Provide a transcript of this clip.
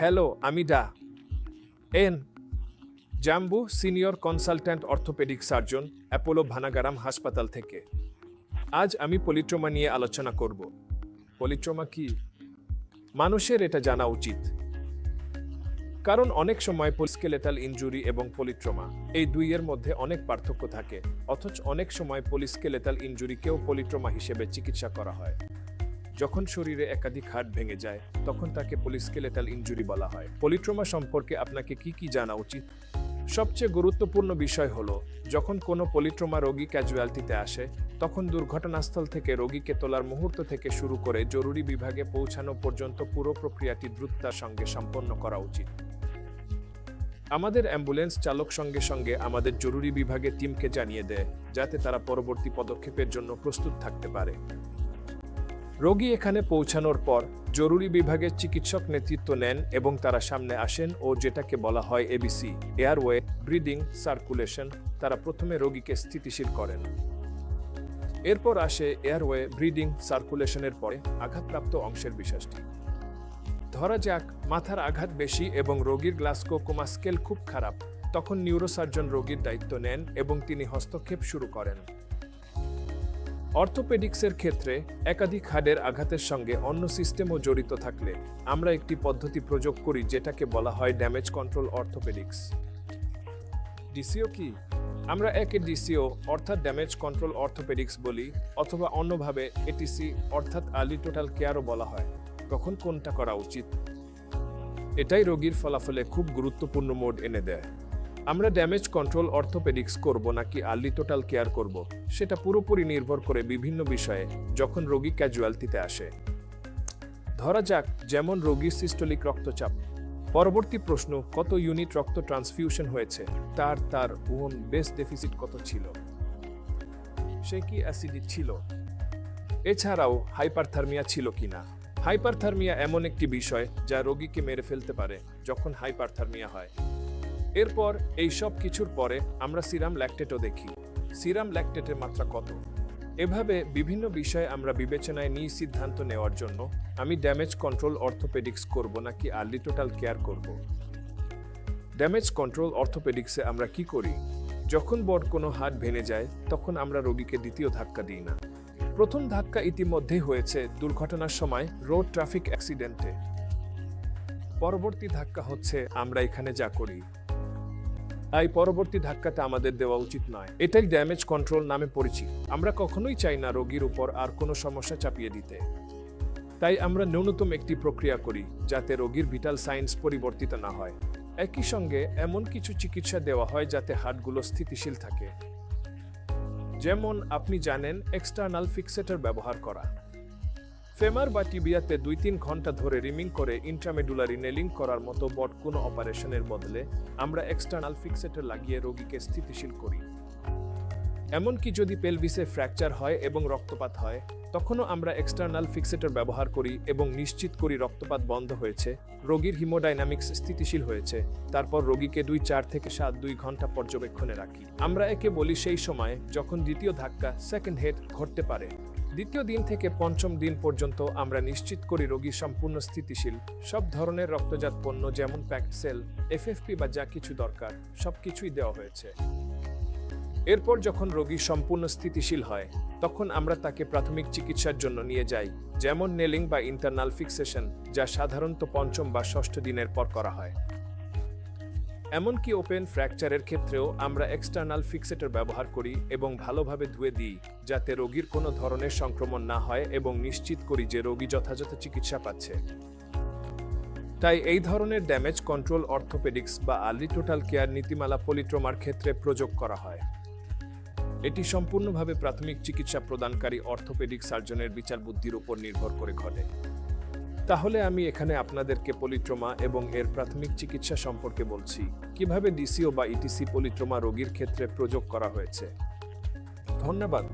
Hello, আমি ডা। N, Jambu senior consultant orthopedic surgeon, Apollo Vanagaram হাসপাতাল থেকে। আজ আমি পলিট্রোমা নিয়ে আলোচনা করব। পলিট্রোমা কি? মানুষের এটা জানা উচিত। কারণ অনেক সময় পলিস্কেলেটাল ইনজুরি এবং পলিট্রোমা, এই দুইয়ের মধ্যে অনেক পার্থক্য থাকে। অথচ অনেক সময় পলিস্কেলেটাল ইনজুরিকেও পলিট্রোমা হিসেবে চিকিৎসা করা হয়। যখন শরীরে একাধিক হাড় ভেঙে যায়, তখন তাকে পলিস্কেলেটাল ইনজুরি বলা হয়। পলিট্রোমা সম্পর্কে আপনাকে কি কি জানা উচিত? সবচেয়ে গুরুত্বপূর্ণ বিষয় হলো, যখন কোনো পলিট্রোমা রোগী ক্যাজুয়ালিটিতে আসে, তখন দুর্ঘটনাস্থল থেকে রোগীকে তোলার মুহূর্ত থেকে শুরু করে জরুরি বিভাগে পৌঁছানো পর্যন্ত পুরো প্রক্রিয়াটি দ্রুততার সঙ্গে সম্পন্ন করা উচিত। আমাদের অ্যাম্বুলেন্স চালক সঙ্গে সঙ্গে আমাদের জরুরি বিভাগে টিমকে জানিয়ে দেয়, যাতে তারা পরবর্তী পদক্ষেপের জন্য প্রস্তুত থাকতে পারে। রোগী এখানে পৌঁছানোর পর জরুরি বিভাগের চিকিৎসক নেতৃত্ব নেন এবং তারা সামনে আসেন ও যেটাকে বলা হয় এবিসি এয়ারওয়ে, ব্রিদিং, সার্কুলেশন, তারা প্রথমে রোগীকে স্থিতিশীল করেন। এরপর আসে এয়ারওয়ে, ব্রিদিং, সার্কুলেশনের পরে আঘাতপ্রাপ্ত অংশের বিশ্বাসটি ধরা যাক, মাথার আঘাত বেশি এবং রোগীর গ্লাসকো কোমা স্কেল খুব খারাপ, তখন নিউরোসার্জন রোগীর দায়িত্ব নেন এবং তিনি হস্তক্ষেপ শুরু করেন। অর্থোপেডিক্সের ক্ষেত্রে একাধিক হাড়ের আঘাতের সঙ্গে অন্য সিস্টেমও জড়িত থাকলে আমরা একটি পদ্ধতি প্রয়োগ করি যেটাকে বলা হয় ড্যামেজ কন্ট্রোল অর্থোপেডিক্স। ডিসিও কি? আমরা একে ডিসিও অর্থাৎ ড্যামেজ কন্ট্রোল অর্থোপেডিক্স বলি অথবা অন্যভাবে এটিসি অর্থাৎ আর্লি টোটাল কেয়ারও বলা হয়। কখন কোনটা করা উচিত? এটাই রোগীর ফলাফলে খুব গুরুত্বপূর্ণ মোড এনে দেয়। আমরা ড্যামেজ কন্ট্রোল অর্থোপেডিক্স করব নাকি আর্লি টোটাল কেয়ার করব, সেটা পুরোপুরি নির্ভর করে বিভিন্ন বিষয়ে যখন রোগী ক্যাজুয়ালিটিতে আসে। ধরা যাক যেমন রোগীর সিস্টোলিক রক্তচাপ। পরবর্তী প্রশ্ন, কত ইউনিট রক্ত ট্রান্সফিউশন হয়েছে? তার তার ওন বেস ডেফিসিট কত ছিল? সে কি অ্যাসিডিক ছিল? এছাড়াও হাইপারথার্মিয়া ছিল কিনা? হাইপারথার্মিয়া এমন একটি বিষয় যা রোগীকে মেরে ফেলতে পারে যখন হাইপারথার্মিয়া হয়। এরপর, এই সব কিছুর পরে আমরা সিরাম ল্যাকটেটও দেখি। সিরাম ল্যাকটেটের মাত্রা কত? এভাবে বিভিন্ন বিষয়ে আমরা বিবেচনায় নিই সিদ্ধান্ত নেওয়ার জন্য। আমি ড্যামেজ কন্ট্রোল অর্থোপেডিক্স করব নাকি আর্লি টোটাল কেয়ার করব? ড্যামেজ কন্ট্রোল অর্থোপেডিক্সে আমরা কি করি? যখন বড় কোনো হাত ভেঙে যায়, তখন আমরা রোগীকে দ্বিতীয় ধাক্কা দিই না। প্রথম ধাক্কা ইতিমধ্যেই হয়েছে দুর্ঘটনার সময় রোড ট্রাফিক অ্যাক্সিডেন্টে। পরবর্তী ধাক্কা হচ্ছে, আমরা এখানে যা করি। এই পরবর্তী ধাক্কাতে আমাদের দেওয়া উচিত নয়। এটাই ড্যামেজ কন্ট্রোল নামে পরিচিত। আমরা কখনোই চাই না রোগীর উপর আর কোনো সমস্যা চাপিয়ে দিতে। তাই আমরা ন্যূনতম একটি প্রক্রিয়া করি, যাতে রোগীর ভিটাল সাইন্স পরিবর্তিত না হয়। একই সঙ্গে এমন কিছু চিকিৎসা দেওয়া হয় যাতে হাড়গুলো স্থিতিশীল থাকে। যেমন আপনি জানেন এক্সটার্নাল ফিক্সেটর ব্যবহার করা। ফেমার বা টিবিয়াতে দুই তিন ঘণ্টা ধরে রিমিং করে ইন্ট্রামেডুলারি নেলিং করার মতো বট কোনো অপারেশনের বদলে আমরা এক্সটার্নাল ফিক্সেটর লাগিয়ে রোগীকে স্থিতিশীল করি। এমনকি যদি পেলভিসে ফ্র্যাকচার হয় এবং রক্তপাত হয়, তখনও আমরা এক্সটার্নাল ফিক্সেটর ব্যবহার করি এবং নিশ্চিত করি রক্তপাত বন্ধ হয়েছে, রোগীর হিমোডাইনামিক্স স্থিতিশীল হয়েছে, তারপর রোগীকে দুই চার থেকে সাত দুই ঘণ্টা পর্যবেক্ষণে রাখি। আমরা একে বলি সেই সময় যখন দ্বিতীয় ধাক্কা সেকেন্ড হেড ঘটতে পারে। দ্বিতীয় দিন থেকে পঞ্চম দিন পর্যন্ত আমরা নিশ্চিত করি রোগী সম্পূর্ণ স্থিতিশীল। সব ধরনের রক্তজাত পণ্য যেমন প্যাকড সেল, এফএফপি বা যা কিছু দরকার, সব কিছুই দেওয়া হয়েছে। এরপর যখন রোগী সম্পূর্ণ স্থিতিশীল হয়, তখন আমরা তাকে প্রাথমিক চিকিৎসার জন্য নিয়ে যাই, যেমন নেলিং বা ইন্টারনাল ফিক্সেশন যা সাধারণত পঞ্চম বা ষষ্ঠ দিনের পর করা হয়। এমনকি ওপেন ফ্র্যাকচারের ক্ষেত্রেও আমরা এক্সটার্নাল ফিক্সেটর ব্যবহার করি এবং ভালোভাবে ধুয়ে দিই, যাতে রোগীর কোনো ধরনের সংক্রমণ না হয় এবং নিশ্চিত করি যে রোগী যথাযথ চিকিৎসা পাচ্ছে। তাই এই ধরনের ড্যামেজ কন্ট্রোল অর্থোপেডিক্স বা আর্লি টোটাল কেয়ার নীতিমালা পলিট্রোমার ক্ষেত্রে প্রয়োগ করা হয়। এটি সম্পূর্ণভাবে প্রাথমিক চিকিৎসা প্রদানকারী অর্থোপেডিক সার্জনের বিচার বুদ্ধির উপর নির্ভর করে ঘটে। তাহলে আমি এখানে আপনাদেরকে পলিট্রোমা এবং এর প্রাথমিক চিকিৎসা সম্পর্কে বলছি। কীভাবে ডিসিও বা ইটিসি পলিট্রোমা রোগীর ক্ষেত্রে প্রয়োগ করা হয়েছে? ধন্যবাদ।